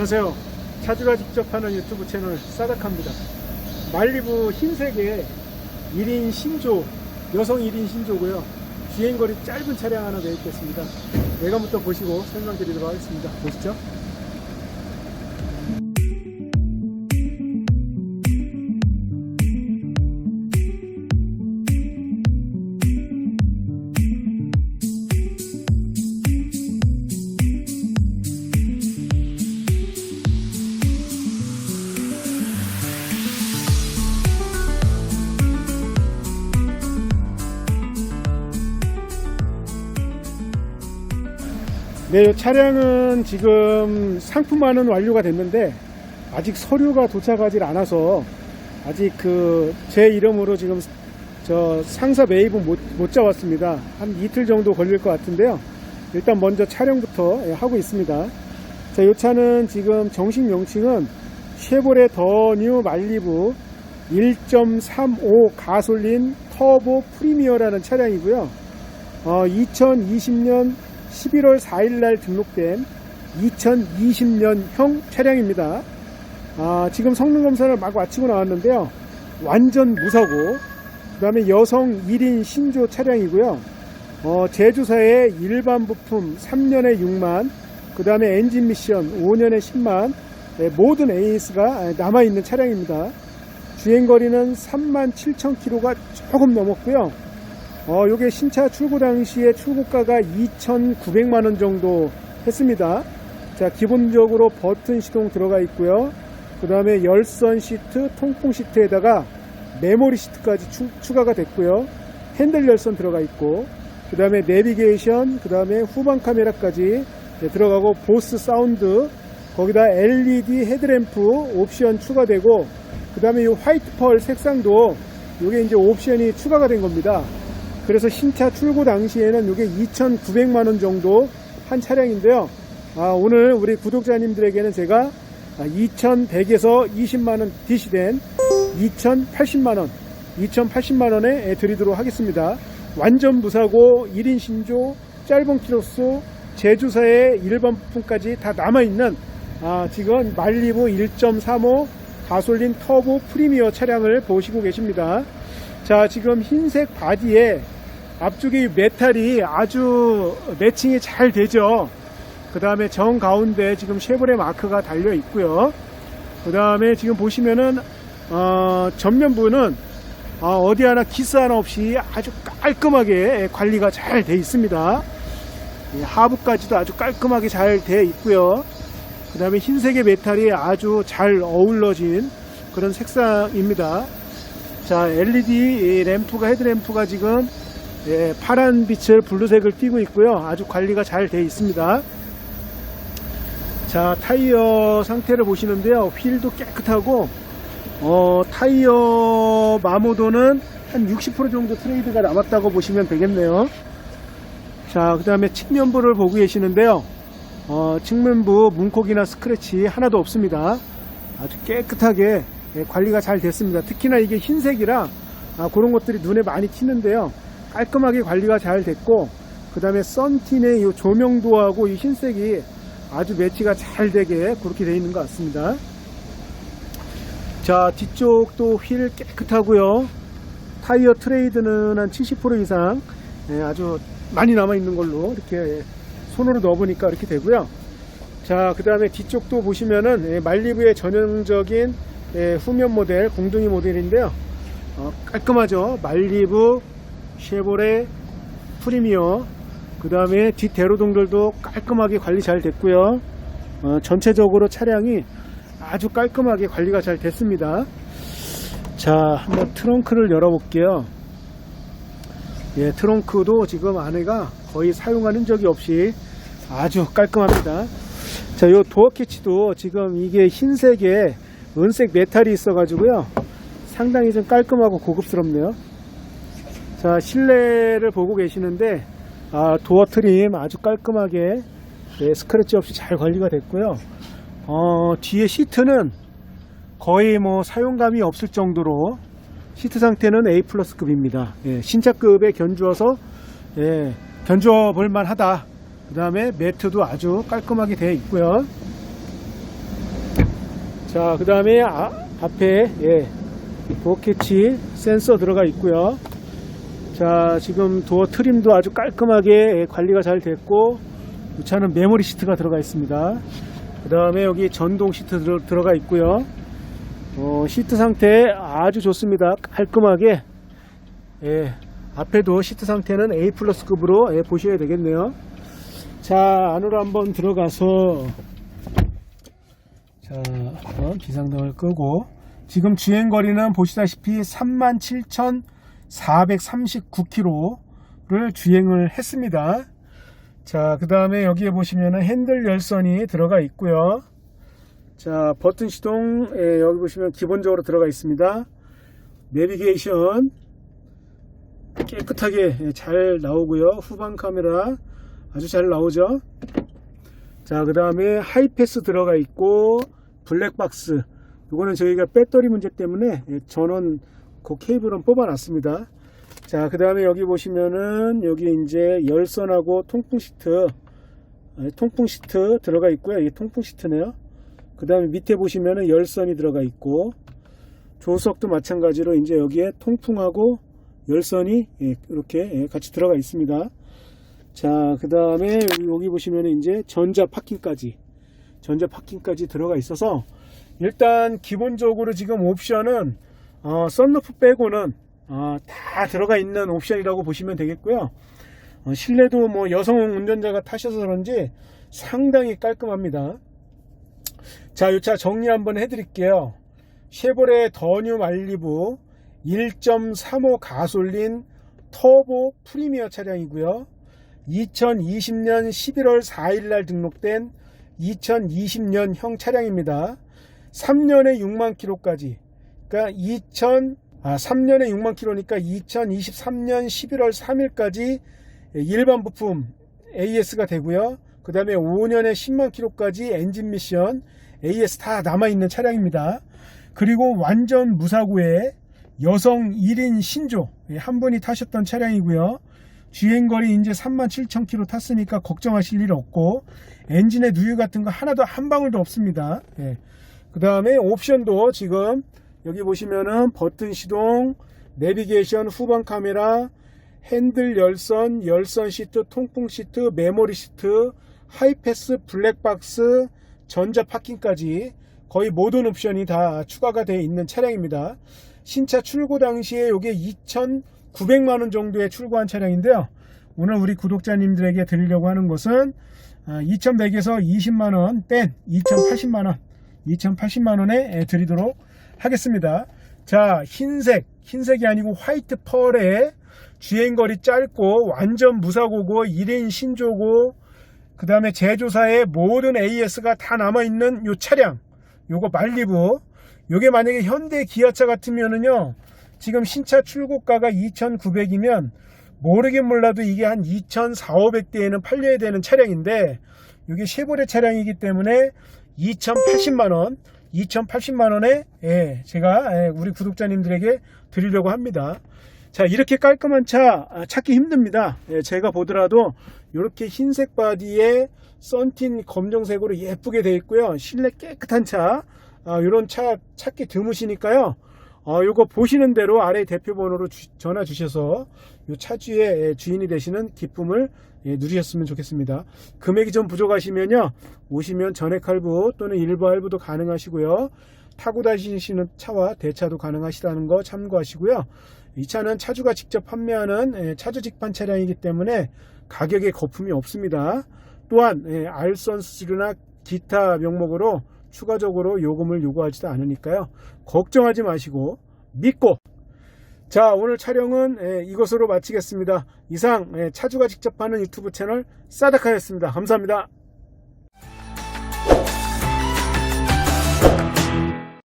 안녕하세요. 차주가 직접 하는 유튜브 채널 싸닥합니다. 말리부 흰색의 1인 신조, 여성 1인 신조고요. 주행거리 짧은 차량 하나 내있겠습니다. 외관부터 보시고 설명드리도록 하겠습니다. 보시죠. 네, 이 차량은 지금 상품화는 완료가 됐는데 아직 서류가 도착하지 않아서 아직 그 제 이름으로 지금 저 상사 매입은 못, 못 잡았습니다. 한 이틀 정도 걸릴 것 같은데요. 일단 먼저 촬영부터 예, 하고 있습니다. 자, 이 차는 지금 정식 명칭은 쉐보레 더 뉴 말리부 1.35 가솔린 터보 프리미어라는 차량이고요. 어, 2020년 11월 4일 날 등록된 2020년형 차량입니다. 아, 지금 성능 검사를 막 마치고 나왔는데요. 완전 무사고, 그 다음에 여성 1인 신조 차량이고요. 어, 제조사의 일반 부품 3년에 6만, 그 다음에 엔진 미션 5년에 10만, 네, 모든 AS가 남아있는 차량입니다. 주행거리는 3만 7천 킬로가 조금 넘었고요. 어, 요게 신차 출고 당시에 출고가가 2,900만 원 정도 했습니다. 자, 기본적으로 버튼 시동 들어가 있고요. 그 다음에 열선 시트, 통풍 시트에다가 메모리 시트까지 추, 추가가 됐고요. 핸들 열선 들어가 있고, 그 다음에 내비게이션, 그 다음에 후방 카메라까지 네, 들어가고, 보스 사운드, 거기다 LED 헤드램프 옵션 추가되고, 그 다음에 이 화이트 펄 색상도 요게 이제 옵션이 추가가 된 겁니다. 그래서 신차 출고 당시에는 이게 2,900만 원 정도 한 차량인데요. 아, 오늘 우리 구독자님들에게는 제가 2,100에서 20만 원 DC된 2,080만 원, 2,080만 원에 드리도록 하겠습니다. 완전 무사고 1인 신조, 짧은 키로수, 제조사의 일반 부품까지 다 남아있는 아, 지금 말리부 1.35 가솔린 터보 프리미어 차량을 보시고 계십니다. 자, 지금 흰색 바디에 앞쪽에 이 메탈이 아주 매칭이 잘 되죠. 그 다음에 정 가운데 지금 쉐보레 마크가 달려 있고요. 그 다음에 지금 보시면은 어, 전면부는 어, 디 하나 기스 하나 없이 아주 깔끔하게 관리가 잘 돼 있습니다. 이 하부까지도 아주 깔끔하게 잘 돼 있고요. 그 다음에 흰색의 메탈이 아주 잘 어울러진 그런 색상입니다. 자, LED 램프가 헤드램프가 지금 예, 파란 빛을 블루색을 띠고 있고요. 아주 관리가 잘 되어 있습니다. 자, 타이어 상태를 보시는데요. 휠도 깨끗하고 어, 타이어 마모도는 한 60% 정도 트레이드가 남았다고 보시면 되겠네요. 자, 그 다음에 측면부를 보고 계시는데요. 어, 측면부 문콕이나 스크래치 하나도 없습니다. 아주 깨끗하게 예, 관리가 잘 됐습니다. 특히나 이게 흰색이라 아, 그런 것들이 눈에 많이 튀는데요. 깔끔하게 관리가 잘 됐고 그 다음에 썬틴의 이 조명도하고 이 흰색이 아주 매치가 잘 되게 그렇게 되어 있는 것 같습니다. 자 뒤쪽도 휠 깨끗하고요. 타이어 트레이드는 한 70% 이상 예, 아주 많이 남아 있는 걸로 이렇게 손으로 넣어보니까 이렇게 되고요. 자, 그 다음에 뒤쪽도 보시면은 예, 말리부의 전형적인 예, 후면 모델, 공둥이 모델인데요. 어, 깔끔하죠. 말리부, 쉐보레, 프리미어. 그 다음에 뒷 대로동들도 깔끔하게 관리 잘 됐고요. 어, 전체적으로 차량이 아주 깔끔하게 관리가 잘 됐습니다. 자, 한번 트렁크를 열어 볼게요. 예, 트렁크도 지금 안에가 거의 사용한 흔적이 없이 아주 깔끔합니다. 자, 요 도어 캐치도 지금 이게 흰색에 은색 메탈이 있어 가지고요. 상당히 좀 깔끔하고 고급스럽네요. 자, 실내를 보고 계시는데, 아, 도어 트림 아주 깔끔하게 예, 스크래치 없이 잘 관리가 됐고요. 어, 뒤에 시트는 거의 뭐 사용감이 없을 정도로 시트 상태는 A 플러스급입니다. 예, 신차급에 견주어서 예, 견주어 볼만 하다. 그 다음에 매트도 아주 깔끔하게 되어 있고요. 자, 그 다음에 아, 앞에 예, 도어 캐치 센서 들어가 있고요. 자, 지금 도어 트림도 아주 깔끔하게 예, 관리가 잘 됐고 이 차는 메모리 시트가 들어가 있습니다. 그 다음에 여기 전동 시트 들어, 들어가 있고요. 어, 시트 상태 아주 좋습니다. 깔끔하게 예, 앞에도 시트 상태는 A 플러스급으로 예, 보셔야 되겠네요. 자, 안으로 한번 들어가서 자, 한번 비상등을 끄고 지금 주행거리는 보시다시피 37,439km를 주행을 했습니다. 자, 그 다음에 여기에 보시면은 핸들 열선이 들어가 있고요. 자, 버튼 시동, 예, 여기 보시면 기본적으로 들어가 있습니다. 내비게이션 깨끗하게 예, 잘 나오고요. 후방 카메라 아주 잘 나오죠. 자, 그 다음에 하이패스 들어가 있고, 블랙박스. 이거는 저희가 배터리 문제 때문에 예, 전원 그 케이블은 뽑아놨습니다. 자, 그 다음에 여기 보시면은 여기 이제 열선하고 통풍 시트, 아, 통풍 시트 들어가 있고요. 이게 통풍 시트네요. 그 다음에 밑에 보시면은 열선이 들어가 있고, 조석도 마찬가지로 이제 여기에 통풍하고 열선이 예, 이렇게 예, 같이 들어가 있습니다. 자, 그 다음에 여기 보시면 이제 전자 파킹까지, 전자 파킹까지 들어가 있어서 일단 기본적으로 지금 옵션은 어, 썬루프 빼고는 어, 다 들어가 있는 옵션이라고 보시면 되겠고요. 어, 실내도 뭐 여성 운전자가 타셔서 그런지 상당히 깔끔합니다. 자, 이 차 정리 한번 해드릴게요. 쉐보레 더뉴 말리부 1.35 가솔린 터보 프리미어 차량이고요. 2020년 11월 4일 날 등록된 2020년형 차량입니다. 3년에 6만 킬로까지. 그러니까 2000 아, 3년에 6만 킬로니까 2023년 11월 3일까지 일반 부품 AS가 되고요. 그 다음에 5년에 10만 킬로까지 엔진 미션 AS 다 남아있는 차량입니다. 그리고 완전 무사고에 여성 1인 신조 예, 한 분이 타셨던 차량이고요. 주행거리 이제 37,000km 탔으니까 걱정하실 일 없고 엔진의 누유 같은 거 하나도 한 방울도 없습니다. 그 다음에 옵션도 지금 여기 보시면은 버튼 시동, 내비게이션, 후방 카메라, 핸들 열선, 열선 시트, 통풍 시트, 메모리 시트, 하이패스, 블랙박스, 전자 파킹까지 거의 모든 옵션이 다 추가가 되어 있는 차량입니다. 신차 출고 당시에 이게 2,900만 원 정도에 출고한 차량인데요. 오늘 우리 구독자님들에게 드리려고 하는 것은 2,100에서 20만 원 뺀 2,080만 원, 2,080만 원에 드리도록 하겠습니다. 자, 흰색, 흰색이 아니고 화이트 펄에 주행거리 짧고 완전 무사고고 1인 신조고 그 다음에 제조사의 모든 AS가 다 남아있는 요 차량. 요거 말리부 요게 만약에 현대 기아차 같으면은요 지금 신차 출고가가 2,900이면 모르긴 몰라도 이게 한 2,400대에는 팔려야 되는 차량인데 이게 쉐보레 차량이기 때문에 2,080만원 2,080만 원에 예, 제가 예, 우리 구독자님들에게 드리려고 합니다. 자 이렇게 깔끔한 차 아, 찾기 힘듭니다. 예, 제가 보더라도 이렇게 흰색 바디에 썬틴 검정색으로 예쁘게 되어 있고요. 실내 깨끗한 차 아, 이런 차 찾기 드무시니까요 어, 요거 보시는 대로 아래 대표번호로 주- 전화 주셔서 요 차주의 예, 주인이 되시는 기쁨을 예, 누리셨으면 좋겠습니다. 금액이 좀 부족하시면요. 오시면 전액 할부 또는 일부 할부도 가능하시고요. 타고 다니시는 차와 대차도 가능하시다는 거 참고하시고요. 이 차는 차주가 직접 판매하는 예, 차주 직판 차량이기 때문에 가격에 거품이 없습니다. 또한 예, 알선 수수료나 기타 명목으로 추가적으로 요금을 요구하지도 않으니까요. 걱정하지 마시고 믿고 자 오늘 촬영은 예, 이것으로 마치겠습니다. 이상 예, 차주가 직접 하는 유튜브 채널 싸닥하였습니다. 감사합니다.